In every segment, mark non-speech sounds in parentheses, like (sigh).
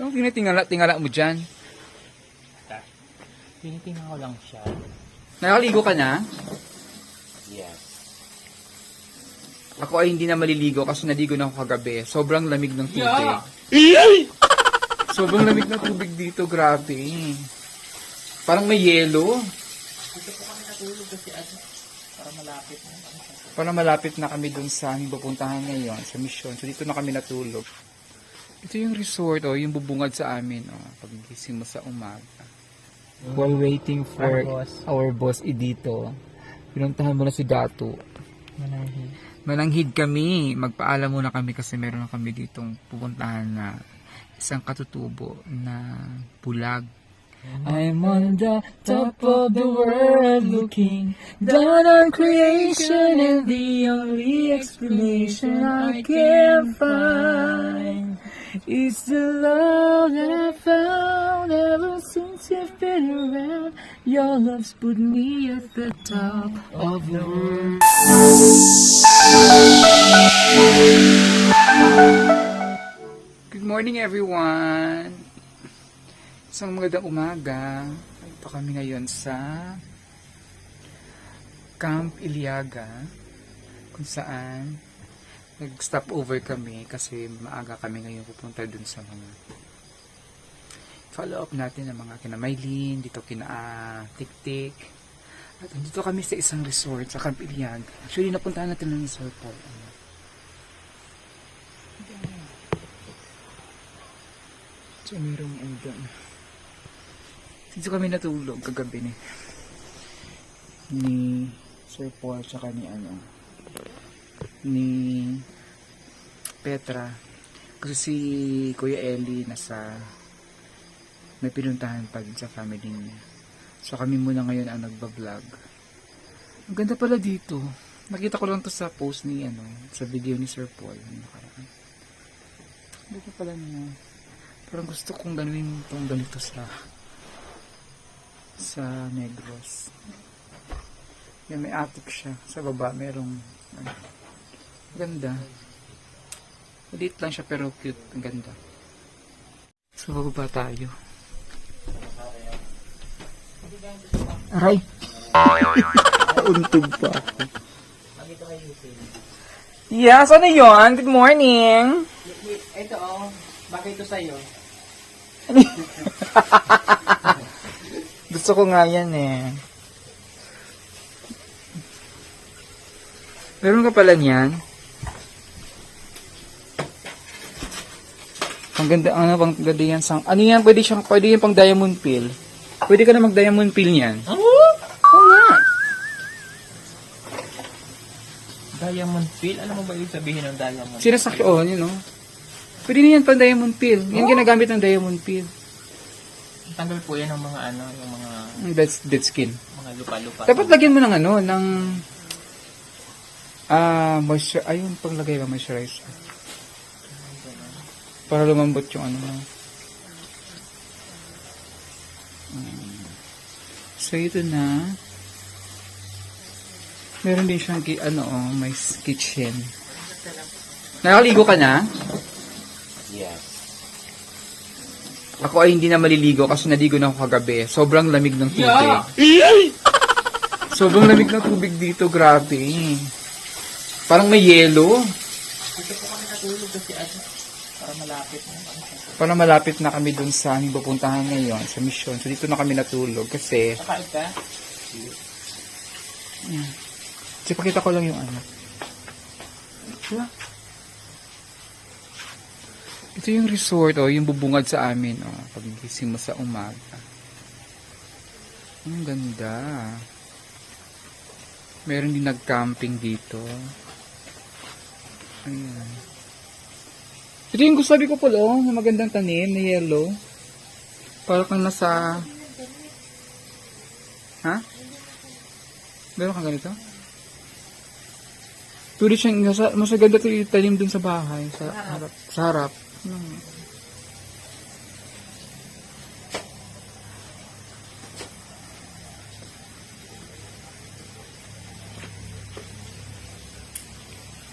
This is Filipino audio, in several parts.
Anong tinitingala-tingala mo dyan? Tinitingnan ko lang siya. Nakaligo ka na? Yes. Ako ay hindi na maliligo kasi naligo na ako kagabi. Sobrang lamig ng tubig. Yeah! Sobrang lamig ng tubig dito, grabe. Parang may yelo. Dito po kami natulog kasi ano, para malapit na. Para malapit na kami dun sa aming pupuntahan ngayon, sa mission. So dito na kami natulog. Ito yung resort, oh, yung bubungad sa amin, oh, pagising mo sa umaga. While waiting for Our boss. our boss Idito, pinuntahan mo na si Datu. Manahi. Mananghid kami, magpaalam muna kami kasi meron na kami ditong pupuntahan na isang katutubo na bulag. I'm on the top of the world looking down on creation and the only explanation I can find is the love that I found ever since you've been around. Your love's put me at the top of the world. Good morning everyone! Isang magandang umaga. Ito kami ngayon sa Camp Iliaga kung saan nag-stop over kami kasi maaga kami ngayon pupunta dun sa mga follow up natin ng mga kina Maylin, dito kina ah, Tik-Tik. At dito kami sa isang resort sa Camp Iliaga. Actually, napuntahan natin ng resort po. Ano, So, mayroong ano doon. Dito kami natulog kagabi ni ni Sir Paul tsaka ni ano ni Petra. Kasi si Kuya Eli nasa may pinuntahan pa din sa family niya. So kami muna ngayon ang nagbablog. Ang ganda pala dito. Nakita ko lang to sa post ni ano sa video ni Sir Paul. Nakaraan ang ganda pala niya. Parang gusto kong ganuin itong ganito sa sa Negros. Yan, may attic siya. Sa baba, merong ano, ganda. Maliit lang siya pero cute. Ang ganda. So, bababa tayo. Aray! (laughs) Untog pa ako. Yes, ano yun? Good morning! Ito oh, bakit ito sa'yo? (laughs) Gusto ko nga yan eh. Meron ka pala niyan. Ang ganda, ano pang ganda yan sang, ano yan, pwede siyang, pwede yan pang diamond pill. Pwede ka na mag diamond pill niyan. Oh? Oo nga. Diamond pill? Ano mo ba ibig sabihin ng diamond? Sinasakyo, oh, yun know. Pwede na yan pang diamond pill. Yan ginagamit ng diamond pill. Tanggal po yan ng mga ano, yung mga That's dead skin. mga lupa-lupa. Dapat lagyan mo ng ano, ng ah, moisture, ayun, paglagay lang moisturizer. Para lumambot yung ano mo. Mm. So, ito na. Meron din siyang, ano, oh, may kitchen. Nakaligo ka na? Yes. Ako ay hindi na maliligo kasi naligo na ako kagabi. Sobrang lamig ng tubig. Yeah! Sobrang lamig ng tubig dito, grabe. Parang may yelo. Dito po kami natulog kasi ano, para malapit na. Para malapit na kami dun sa aming pupuntahan ngayon, sa mission. So dito na kami natulog kasi, Kakain ka? kasi pakita ko lang yung ano. Diba? Ito yung resort, oh, yung bubungad sa amin, oh, pagising mo sa umaga. Ang ganda. Meron din nag-camping dito. Ayan. Ito yung sabi ko pala, oh, na magandang tanim na yellow. Para kang nasa... Ha? Meron kang ganito? Pwede siyang, nasa, mas maganda ito itanim dun sa bahay, sa harap. Sa harap. Hmm.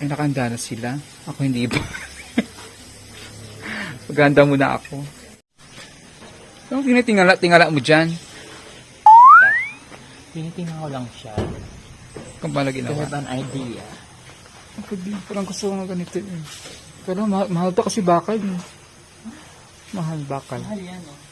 Ay, nakahanda na sila. Ako hindi pa. (laughs) Maganda muna ako. Anong tinitingala-tingala mo dyan? Tinitingnan ko lang siya. Kung To ginawa? have an idea. Pwede, parang gusto ko ganito eh. Pero mahal, mahal to kasi bakal eh. Mahal bakal. Mahal yan, oh.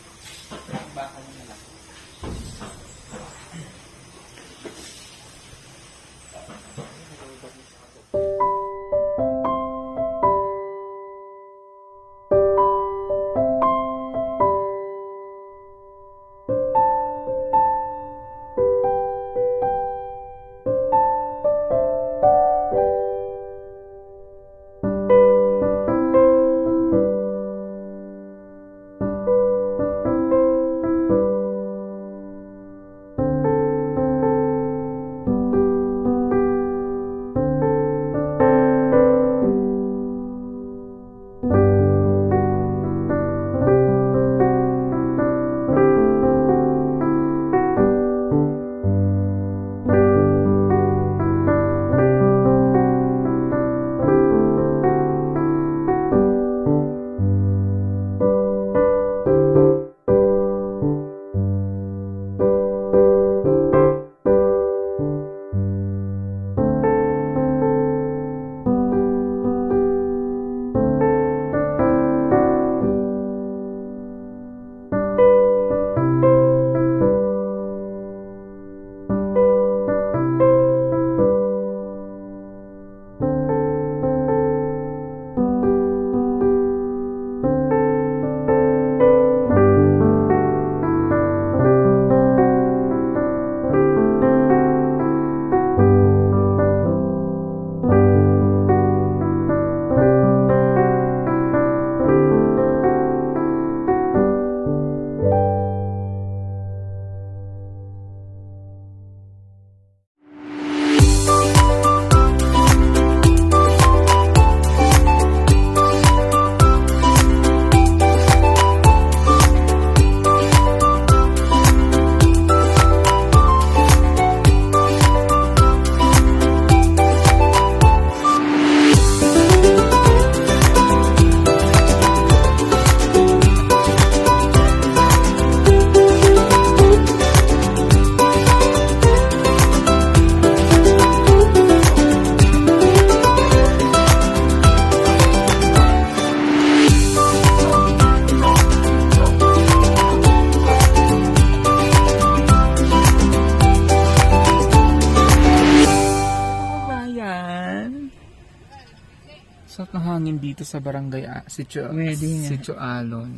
Hangin dito sa barangay ah, Sitio, nga. Sitio Alon.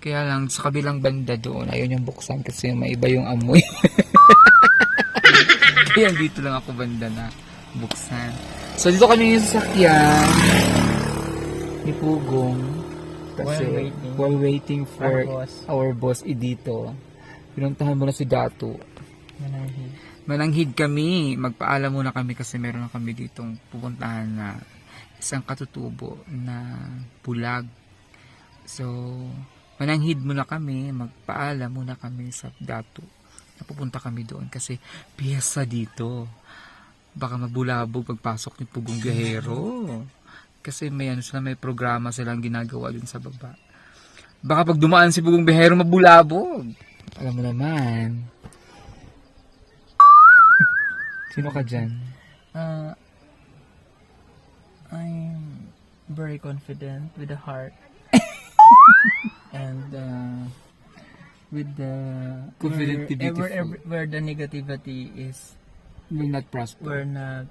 Kaya lang, sa kabilang banda doon, ayaw niyang buksan kasi may iba yung amoy. (laughs) Kaya dito lang ako banda na buksan. So dito kami yung sasakyan ni Pugong. Kasi While waiting. while waiting for Our boss. our boss Idito, pinuntahan mo na si Dato. Manahid. Mananghid kami. Magpaalam muna kami kasi meron na kami ditong pupuntahan na isang katutubo na bulag. So, mananghid muna kami. Magpaalam muna kami sa Dato. Napupunta kami doon kasi piyesa dito. Baka mabulabog pagpasok ni Pugong Biyahero. Kasi may ano sila, may programa silang ginagawa dun sa baba. Baka pag dumaan si Pugong Biyahero, mabulabog. Alam mo naman. (laughs) Sino ka dyan? Uh, I'm very confident with the heart. (laughs) and uh, with the Confident where, where, where, the negativity is Will not prosper. we're not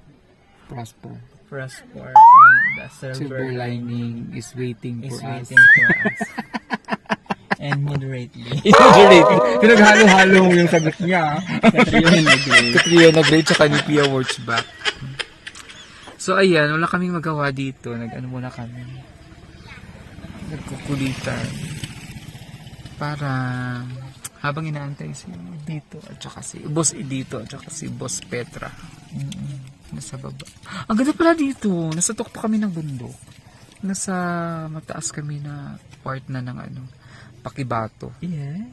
prosper. prosper and the silver, Silver lining is waiting is for us. waiting for us. (laughs) and moderately. (laughs) Moderate. Pinaghalo-halo mo yung sagot niya. Katrina Gray. Katrina Gray tsaka ni Pia Wurtzbach. So ayan, wala kaming magawa dito. Nag-ano muna kami. Nagkukulitan. Para habang inaantay si dito at saka si boss dito at saka si boss Petra. Nasa baba. Ang ganda pala dito. Nasa tuktok kami ng bundok. Nasa mataas kami na part na ng ano, Pakibato. Yeah.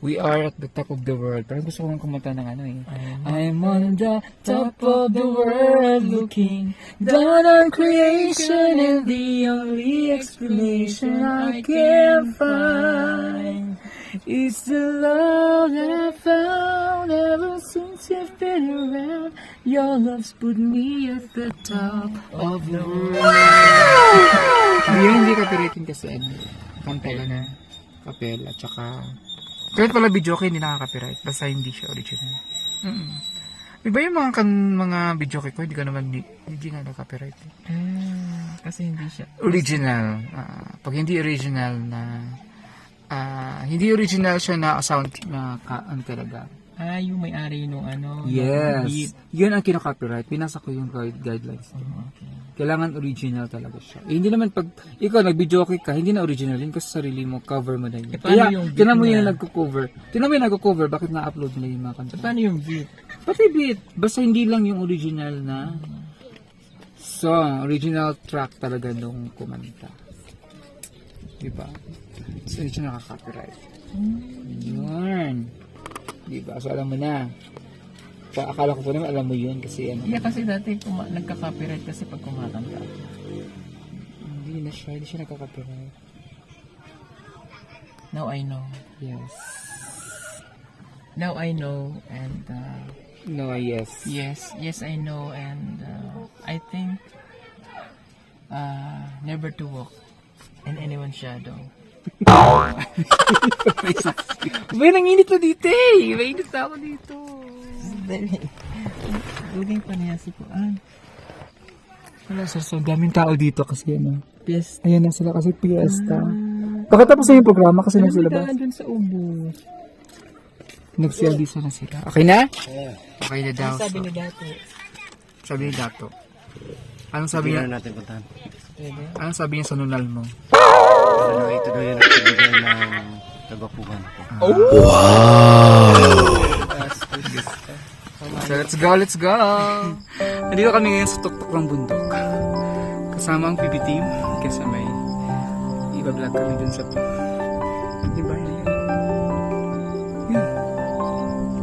We are at the top of the world. Parang gusto ko nga kumanta ng ano eh. I'm on the top of the world looking down on creation and the only explanation I can find It's the love that I found ever since you've been around. Your love's put me at the top of the world. Hindi yun, hindi copyrighted kasi ano. Kanta lang na kapela, tsaka... Kahit pala video okay, hindi nakaka-copyright. Basta hindi siya original. Mm Iba yung mga kan, mga video ko, hindi ka naman hindi, hindi nga na-copyright. eh. Ah, kasi hindi siya. Original. ah, pag hindi original na ah, hindi original siya na sound na ka, ano talaga. Ah, yung may-ari nung ano. Yes. Yun ang kinaka-copyright. Pinasa ko yung guide, guidelines. Oh, okay. Kailangan original talaga siya. Eh, hindi naman pag ikaw nag-video okay ka, hindi na original yun kasi sarili mo, cover mo na yun. Eh, paano Kaya, yung beat tinan mo na- yung nagko-cover. Tinan mo yung nagko-cover, bakit na-upload nila yung mga kanta? So, paano yung beat? Pati beat. Basta hindi lang yung original na song, original track talaga nung kumanta. Diba? So, yun siya nakaka-copyright. Yun. Diba? So, alam mo na. Pa, akala ko pa naman alam mo yun kasi ano. Yeah, kasi dati kuma- nagka-copyright kasi pag kumakanta. Hindi na siya. Hindi siya nakaka-copyright. Now I know. Yes. Now I know and uh, No, yes. yes, yes I know and uh, I think uh, never to walk in anyone's shadow. May nanginit na dito eh. May init na ako dito. Luging pa niya si Kuan. Wala sir, so daming tao dito kasi ano. Yes. Ayan na sila kasi fiesta. Pakatapos na yung programa kasi nasa labas. dun sa ubo. Nagsialisa na sila. Okay na? Okay na daw. Sabi So, ni Dato. sabi ni Dato. Anong sabi niya? natin puntahan. Pwede? Anong sabi niya sa nunal mo? Ano, ito daw yung nagbibigay ng tagapugan ko. So let's go, let's go! Nandito kami ngayon sa tuktok ng bundok. Kasama ang PB team. Kasi may iba-vlog kami dun sa to. Di ba yun? Yun.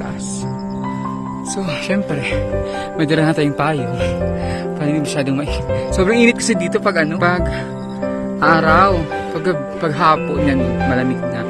Taas. So, syempre, may dala na tayong payo. Para hindi masyadong may... (laughs) Sobrang init kasi dito pag ano, pag araw, pag, pag hapon yan, malamig na.